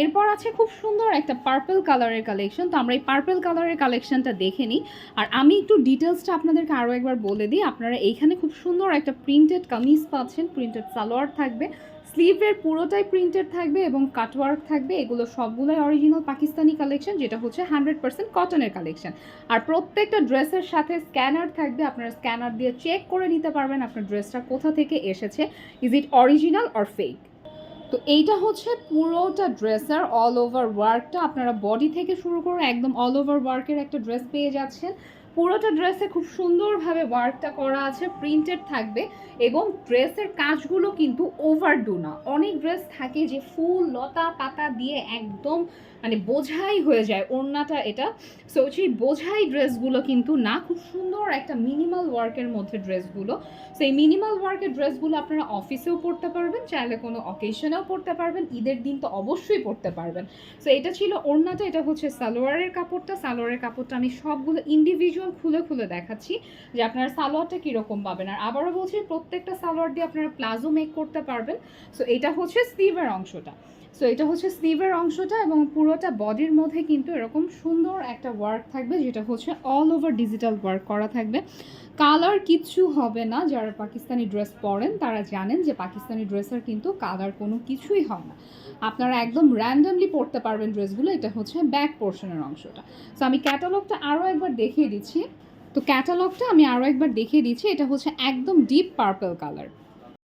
এরপর আছে খুব সুন্দর একটা পার্পল কালারের কালেকশন তো আমরা এই পার্পল কালারের কালেকশনটা দেখে নিই। আর আমি একটু ডিটেলসটা আপনাদেরকে আরও একবার বলে দিই। আপনারা এইখানে খুব সুন্দর একটা প্রিন্টেড কামিজ পাচ্ছেন। প্রিন্টেড সালোয়ার থাকবে। স্লিভের পুরোটাই প্রিন্টেড থাকবে এবং কাটওয়ার্ক থাকবে। এগুলো সবগুলোই অরিজিনাল পাকিস্তানি কালেকশন যেটা হচ্ছে হান্ড্রেড পার্সেন্ট কটনের কালেকশন আর প্রত্যেকটা ড্রেসের সাথে স্ক্যানার থাকবে। আপনারা স্ক্যানার দিয়ে চেক করে নিতে পারবেন আপনার ড্রেসটা কোথা থেকে এসেছে। Is it original or fake তো এইটা হচ্ছে পুরোটা ড্রেসের অল ওভার ওয়ার্কটা আপনারা বডি থেকে শুরু করে একদম অল ওভার ওয়ার্কের একটা ড্রেস পেয়ে যাচ্ছেন। পুরোটা ড্রেসে খুব সুন্দরভাবে ওয়ার্কটা করা আছে প্রিন্টেড থাকবে এবং ড্রেসের কাজগুলো কিন্তু ওভারডু না। অনেক ড্রেস থাকে যে ফুল, লতা, পাতা দিয়ে একদম মানে বোঝাই হয়ে যায় ওড়নাটা এটা। সো সেই বোঝাই ড্রেসগুলো কিন্তু না, খুব সুন্দর একটা মিনিমাল ওয়ার্কের মধ্যে ড্রেসগুলো সো এই মিনিমাল ওয়ার্কের ড্রেসগুলো আপনারা অফিসেও পরতে পারবেন, চাইলে কোনো অকেশনেও পরতে পারবেন, ঈদের দিন তো অবশ্যই পরতে পারবেন। সো এটা ছিল ওড়নাটা, এটা হচ্ছে সালোয়ারের কাপড়টা। সালোয়ারের কাপড়টা আমি সবগুলো ইন্ডিভিজুয়াল খুলে খুলে দেখাচ্ছি যে আপনারা সালোয়ারটা কীরকম পাবেন। আর আবারও বলছি, প্রত্যেকটা সালোয়ার দিয়ে আপনারা প্লাজো মেক করতে পারবেন। সো এটা হচ্ছে স্লিভের অংশটা। সো এটা হচ্ছে স্লিভের অংশটা এবং পুরোটা বডির মধ্যে কিন্তু এরকম সুন্দর একটা ওয়ার্ক থাকবে, যেটা হচ্ছে অল ওভার ডিজিটাল ওয়ার্ক করা থাকবে। কালার কিচ্ছু হবে না, যারা পাকিস্তানি ড্রেস পরেন তারা জানেন যে পাকিস্তানি ড্রেসের কিন্তু কালার কোনো কিছুই হয় না। আপনারা একদম র্যান্ডামলি পরতে পারবেন ড্রেসগুলো এটা হচ্ছে ব্যাক পোর্শনের অংশটা। সো আমি ক্যাটালগটা আরও একবার দেখিয়ে দিচ্ছি। তো ক্যাটালগটা আমি আরও একবার দেখিয়ে দিচ্ছি, এটা হচ্ছে একদম ডিপ পার্পল কালার